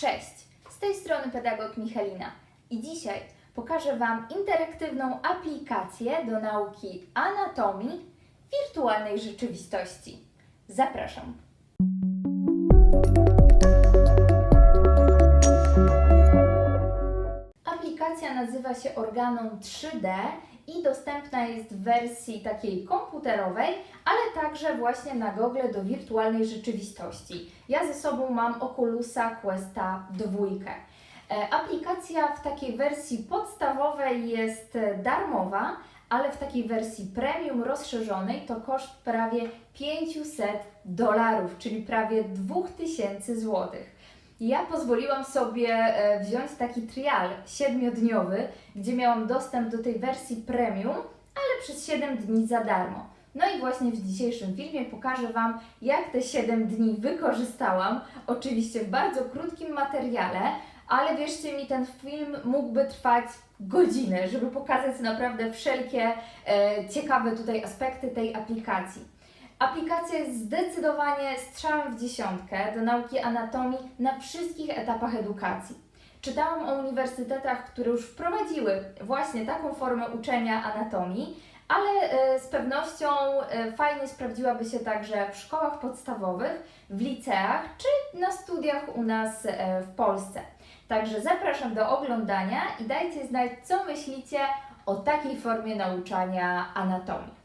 Cześć, z tej strony pedagog Michalina i dzisiaj pokażę Wam interaktywną aplikację do nauki anatomii wirtualnej rzeczywistości. Zapraszam. Aplikacja nazywa się Organon 3D i dostępna jest w wersji takiej komputerowej, ale także właśnie na Google do wirtualnej rzeczywistości. Ja ze sobą mam Oculusa Questa 2. E, Aplikacja w takiej wersji podstawowej jest e, darmowa, ale w takiej wersji premium rozszerzonej to koszt prawie 500 dolarów, czyli prawie 2000 złotych. Ja pozwoliłam sobie e, wziąć taki trial siedmiodniowy, gdzie miałam dostęp do tej wersji premium, ale przez 7 dni za darmo. No i właśnie w dzisiejszym filmie pokażę Wam, jak te 7 dni wykorzystałam. Oczywiście w bardzo krótkim materiale, ale wierzcie mi, ten film mógłby trwać godzinę, żeby pokazać naprawdę wszelkie e, ciekawe tutaj aspekty tej aplikacji. Aplikacja jest zdecydowanie strzałem w dziesiątkę do nauki anatomii na wszystkich etapach edukacji. Czytałam o uniwersytetach, które już wprowadziły właśnie taką formę uczenia anatomii, ale e, z pewnością e, fajnie sprawdziłaby się także w szkołach podstawowych, w liceach czy na studiach u nas e, w Polsce. Także zapraszam do oglądania i dajcie znać, co myślicie o takiej formie nauczania anatomii.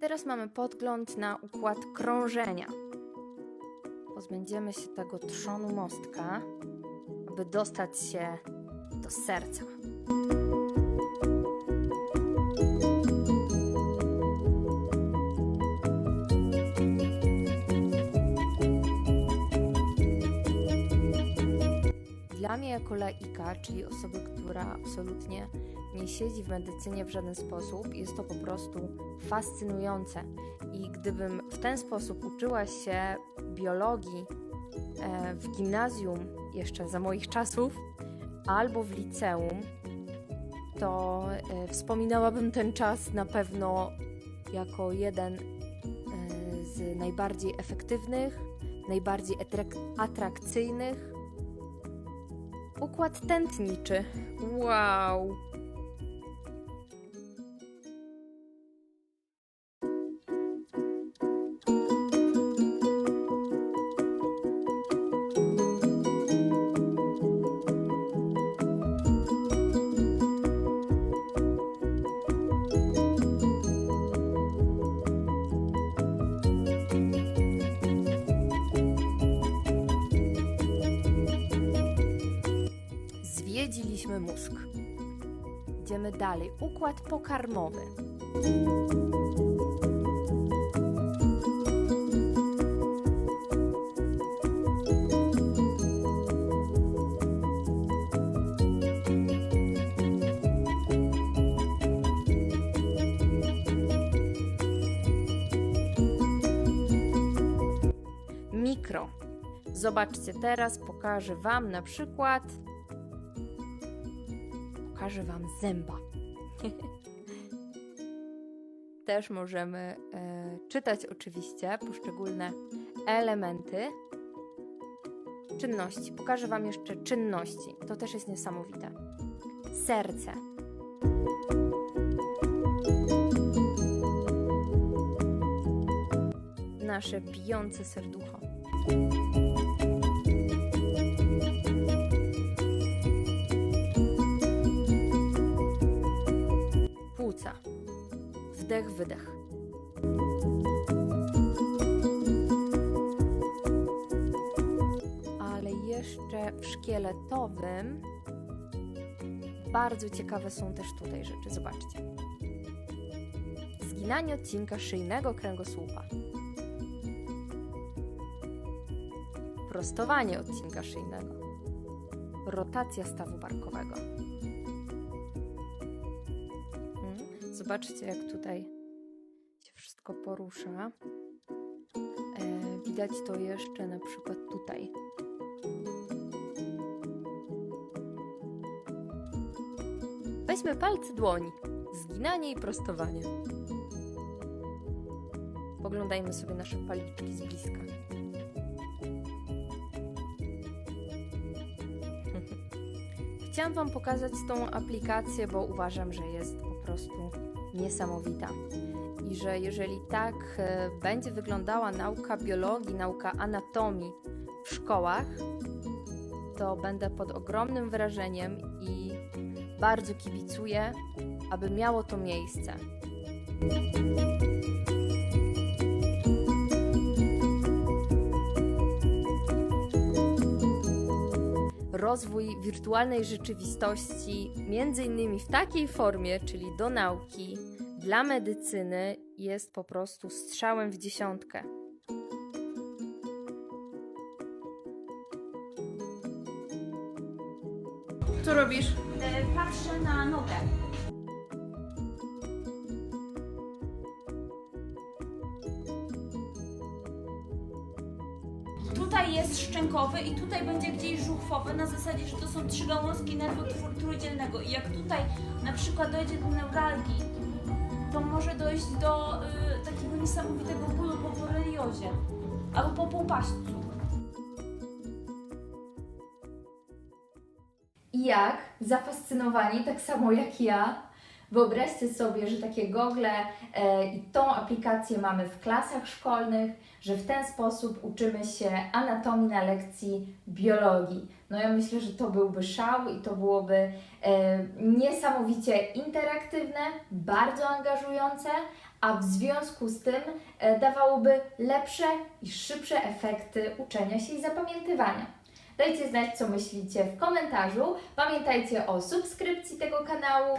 Teraz mamy podgląd na układ krążenia. Pozbędziemy się tego trzonu mostka, aby dostać się do serca. Dla mnie jako laika, czyli osoby, która absolutnie nie siedzi w medycynie w żaden sposób, jest to po prostu fascynujące. I gdybym w ten sposób uczyła się biologii e, w gimnazjum jeszcze za moich czasów albo w liceum, to e, wspominałabym ten czas na pewno jako jeden e, z najbardziej efektywnych, najbardziej atrak- atrakcyjnych. Układ tętniczy. Wow! Zwiedziliśmy mózg. Idziemy dalej. Układ pokarmowy. Mikro. Zobaczcie teraz, pokażę Wam na przykład pokażę Wam zęba. Też możemy e, czytać oczywiście poszczególne elementy czynności. Pokażę Wam jeszcze czynności. To też jest niesamowite. Serce. Nasze bijące serducho. Wdech, wydech. Ale jeszcze w szkieletowym bardzo ciekawe są też tutaj rzeczy. Zobaczcie. Zginanie odcinka szyjnego kręgosłupa. Prostowanie odcinka szyjnego. Rotacja stawu barkowego. Zobaczcie, jak tutaj się wszystko porusza. E, widać to jeszcze na przykład tutaj. Weźmy palce dłoni. Zginanie i prostowanie. Poglądajmy sobie nasze paliczki z bliska. chciałam Wam pokazać tą aplikację, bo uważam, że jest po prostu niesamowita. I że jeżeli tak e, będzie wyglądała nauka biologii, nauka anatomii w szkołach, to będę pod ogromnym wrażeniem i bardzo kibicuję, aby miało to miejsce. Rozwój wirtualnej rzeczywistości, między innymi w takiej formie, czyli do nauki, dla medycyny, jest po prostu strzałem w dziesiątkę. Co robisz? E, Patrzę na nogę. Szczękowy i tutaj będzie gdzieś żuchwowy na zasadzie, że to są trzy gałązki nerwu trój- trójdzielnego i jak tutaj na przykład dojdzie do neuralgii, to może dojść do y, takiego niesamowitego bólu po boreliozie albo po półpaśćcu. I jak? Zafascynowani, tak samo jak ja. Wyobraźcie sobie, że takie gogle e, i tą aplikację mamy w klasach szkolnych, że w ten sposób uczymy się anatomii na lekcji biologii. No ja myślę, że to byłby szał i to byłoby e, niesamowicie interaktywne, bardzo angażujące, a w związku z tym e, dawałoby lepsze i szybsze efekty uczenia się i zapamiętywania. Dajcie znać, co myślicie w komentarzu. Pamiętajcie o subskrypcji tego kanału